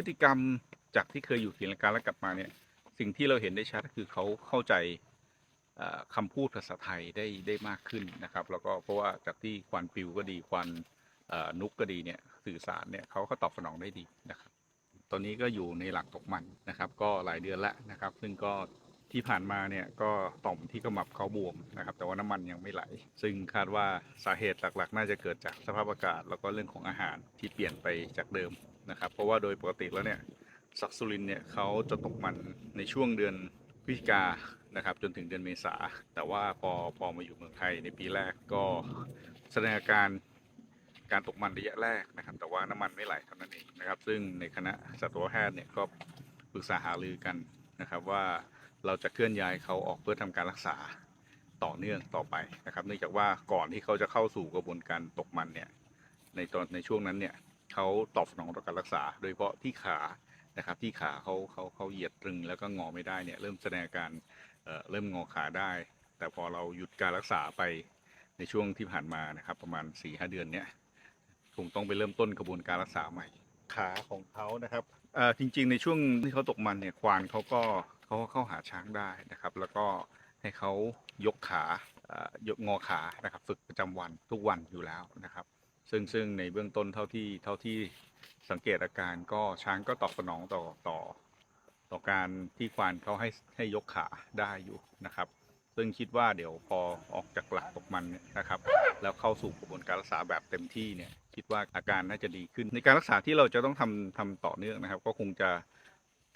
ฤติกรรมจากที่เคยอยู่ศรีลังกาแล้วกลับมาเนี่ยสิ่งที่เราเห็นได้ชัดก็คือเขาเข้าใจเอ่อคำพูดภาษาไทยได้ได้มากขึ้นนะครับ แล้วก็เพราะว่าจากที่ควันปิวก็ดีควันนุกก็ดีเนี่ยสื่อสารเนี่ยเขาก็ตอบสนองได้ดีนะครับ ตอนนี้ก็อยู่ในหลังตกมันนะครับ ก็หลายเดือนแล้วนะครับ ซึ่งก็ที่ผ่านมาเนี่ยก็ต่อมที่กระหมับเขาบวมนะครับ แต่ว่าน้ำมันยังไม่ไหล ซึ่งคาดว่าสาเหตุหลักๆ น่าจะเกิดจากสภาพอากาศ แล้วก็เรื่องของอาหารที่เปลี่ยนไปจากเดิม นะครับเพราะว่าโดยปกติแล้วเนี่ยซักสุรินเนี่ยเขาจะตกมันในช่วงเดือนพฤศจิกานะครับจนถึงเดือนเมษา แต่ว่าพอพอมาอยู่เมืองไทยในปีแรกก็แสดงอาการการตกมันระยะแรกนะครับ แต่ว่าน้ำมันไม่ไหลเท่านั้นเองนะครับ ซึ่งในคณะสัตวแพทย์เนี่ยก็ปรึกษาหารือกันนะครับว่าเราจะเคลื่อนย้ายเขาออกเพื่อทำการรักษาต่อเนื่องต่อไปนะครับ เนื่องจากว่าก่อนที่เขาจะเข้าสู่กระบวนการตกมันเนี่ยในตอนในช่วงนั้นเนี่ย เขาตอบสนองต่อการรักษา โดยเฉพาะที่ขานะครับ ที่ขาเขาเขาเขาเหยียดตรึงแล้วก็งอไม่ได้เนี่ยเริ่มแสดงอาการเอ่อเริ่มงอขาได้ แต่พอเราหยุดการรักษาไปในช่วงที่ผ่านมานะครับ ประมาณ4ีหเดือนเนี่ยคงต้องไปเริ่มต้นกระบวนการรักษาใหม่ขาของเขานะครับเอ่อจริงๆในช่วงที่เขาตกมันเนี่ยควานเขาก็เขาก็เข้าหาช้างได้นะครับ แล้วก็ให้เขายกขาเอ่อยกงอขานะครับ ฝึกประจำวันทุกวันอยู่แล้วนะครับ ซึ่งซึ่งในเบื้องต้นเท่าที่เท่าที่สังเกตอาการก็ช้างก็ตอบสนองต่อต่อ ต่อการที่ควานเขาให้ให้ยกขาได้อยู่นะครับ ซึ่งคิดว่าเดี๋ยวพอออกจากหลักตกมันนะครับ แล้วเข้าสู่กระบวนการรักษาแบบเต็มที่เนี่ยคิดว่าอาการน่าจะดีขึ้น ในการรักษาที่เราจะต้องทำทำต่อเนื่องนะครับ ก็คงจะ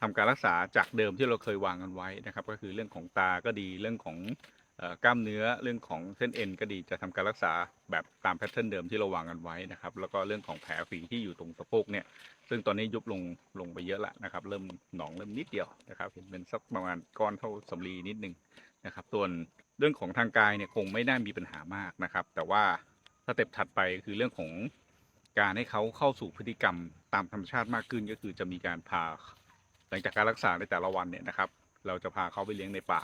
ทำการรักษาจากเดิมที่เราเคยวางกันไว้นะครับ ก็คือเรื่องของตาก็ดีเรื่องของ กล้ามเนื้อเรื่องของเส้นเอ็นก็ดีจะทำการรักษาแบบตามแพทเทิร์นเดิมที่เราวางกันไว้นะครับ แล้วก็เรื่องของแผลฝีที่อยู่ตรงสะโพกเนี่ย ซึ่งตอนนี้ยุบลงลงไปเยอะแล้วนะครับ เริ่มหนองเริ่มนิดเดียวนะครับ เห็นเป็นสักประมาณก้อนเท่าสำลีนิดนึงนะครับส่วนเรื่องของทางกายเนี่ยคงไม่น่ามีปัญหามากนะครับ แต่ว่าสเต็ปถัดไปคือเรื่องของการให้เขาเข้าสู่พฤติกรรมตามธรรมชาติมากขึ้นก็คือจะมีการพาหลังจากการรักษาในแต่ละวันเนี่ยนะครับ เราจะพาเขาไปเลี้ยงในป่า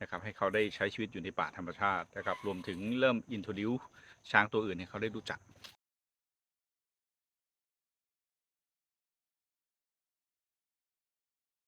นะครับให้เขาได้ใช้ชีวิตอยู่ในป่าธรรมชาตินะครับรวมถึงเริ่ม introduce ช้างตัวอื่นให้เขาได้รู้จัก